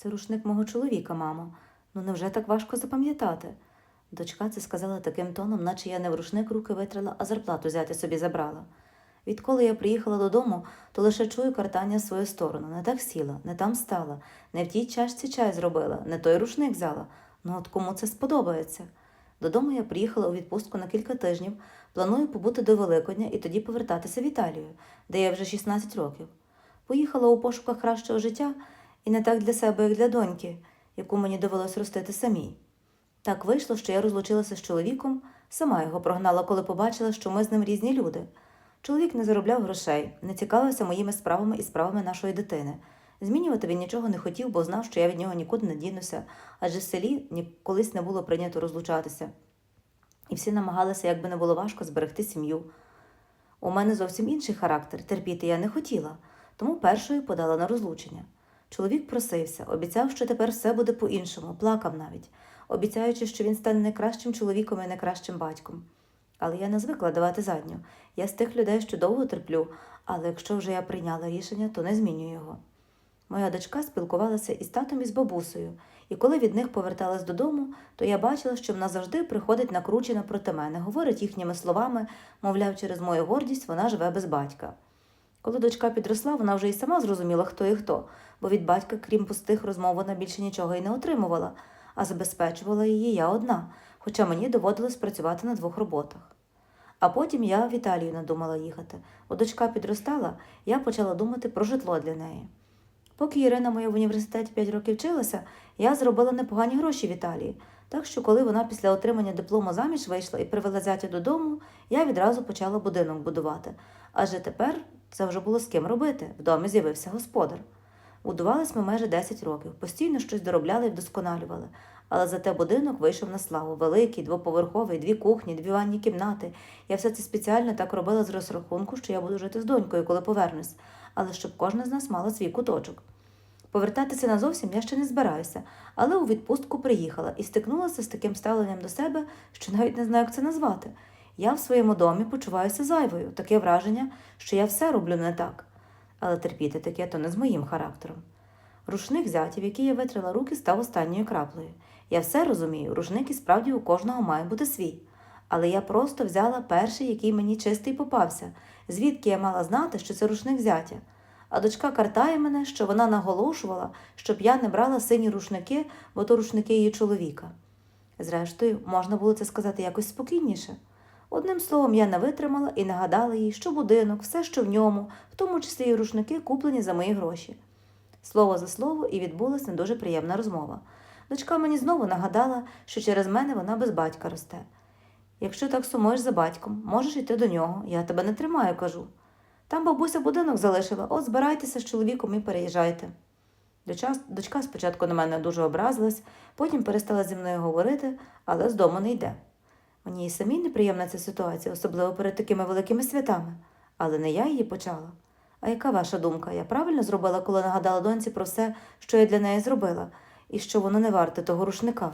Це рушник мого чоловіка, мамо. Ну невже так важко запам'ятати? Дочка це сказала таким тоном, наче я не в рушник руки витрила, а зарплату взяти собі забрала. Відколи я приїхала додому, то лише чую картання в свою сторону. Не так сіла, не там стала, не в тій чашці чай зробила, не той рушник взяла. Ну от кому це сподобається? Додому я приїхала у відпустку на кілька тижнів, планую побути до Великодня і тоді повертатися в Італію, де я вже 16 років. Поїхала у пошуках кращого життя і не так для себе, як для доньки, яку мені довелось ростити самій. Так вийшло, що я розлучилася з чоловіком, сама його прогнала, коли побачила, що ми з ним різні люди. Чоловік не заробляв грошей, не цікавився моїми справами і справами нашої дитини. Змінювати він нічого не хотів, бо знав, що я від нього нікуди не дінуся, адже в селі колись не було прийнято розлучатися. І всі намагалися, як би не було важко, зберегти сім'ю. У мене зовсім інший характер, терпіти я не хотіла, тому першою подала на розлучення. Чоловік просився, обіцяв, що тепер все буде по-іншому, плакав навіть, обіцяючи, що він стане найкращим чоловіком і найкращим батьком. Але я не звикла давати задню. Я з тих людей, що довго терплю, але якщо вже я прийняла рішення, то не змінюю його. Моя дочка спілкувалася із татом і з бабусею, і коли від них поверталась додому, то я бачила, що вона завжди приходить накручена проти мене, говорить їхніми словами, мовляв, через мою гордість вона живе без батька. Коли дочка підросла, вона вже й сама зрозуміла, хто і хто, бо від батька, крім пустих розмов, вона більше нічого й не отримувала, а забезпечувала її я одна, хоча мені доводилось працювати на двох роботах. А потім я в Італію надумала їхати. Бо дочка підростала, я почала думати про житло для неї. Поки Ірина моя в університеті 5 років вчилася, я зробила непогані гроші в Італії. Так що, коли вона після отримання диплому заміж вийшла і привела зятя додому, я відразу почала будинок будувати. Адже тепер це вже було з ким робити. В домі з'явився господар. Будувались ми майже 10 років, постійно щось доробляли і вдосконалювали. Але зате будинок вийшов на славу. Великий, двоповерховий, дві кухні, дві ванні кімнати. Я все це спеціально так робила з розрахунку, що я буду жити з донькою, коли повернусь, але щоб кожна з нас мала свій куточок. Повертатися назовсім я ще не збираюся, але у відпустку приїхала і стикнулася з таким ставленням до себе, що навіть не знаю, як це назвати. Я в своєму домі почуваюся зайвою, таке враження, що я все роблю не так. Але терпіти таке то не з моїм характером. Рушник зятів, який я витрила руки, став останньою краплею. Я все розумію, рушник і справді у кожного має бути свій. Але я просто взяла перший, який мені чистий попався, звідки я мала знати, що це рушник зятя. А дочка картає мене, що вона наголошувала, щоб я не брала сині рушники, бо то рушники її чоловіка. Зрештою, можна було це сказати якось спокійніше. Одним словом, я не витримала і нагадала їй, що будинок, все, що в ньому, в тому числі і рушники, куплені за мої гроші. Слово за слово, і відбулася не дуже приємна розмова. Дочка мені знову нагадала, що через мене вона без батька росте. Якщо так сумуєш за батьком, можеш йти до нього, я тебе не тримаю, кажу. Там бабуся будинок залишила, от збирайтеся з чоловіком і переїжджайте. Дочка спочатку на мене дуже образилась, потім перестала зі мною говорити, але з дому не йде. Мені і самій неприємна ця ситуація, особливо перед такими великими святами. Але не я її почала. А яка ваша думка? Я правильно зробила, коли нагадала доньці про все, що я для неї зробила, і що воно не варте того рушника?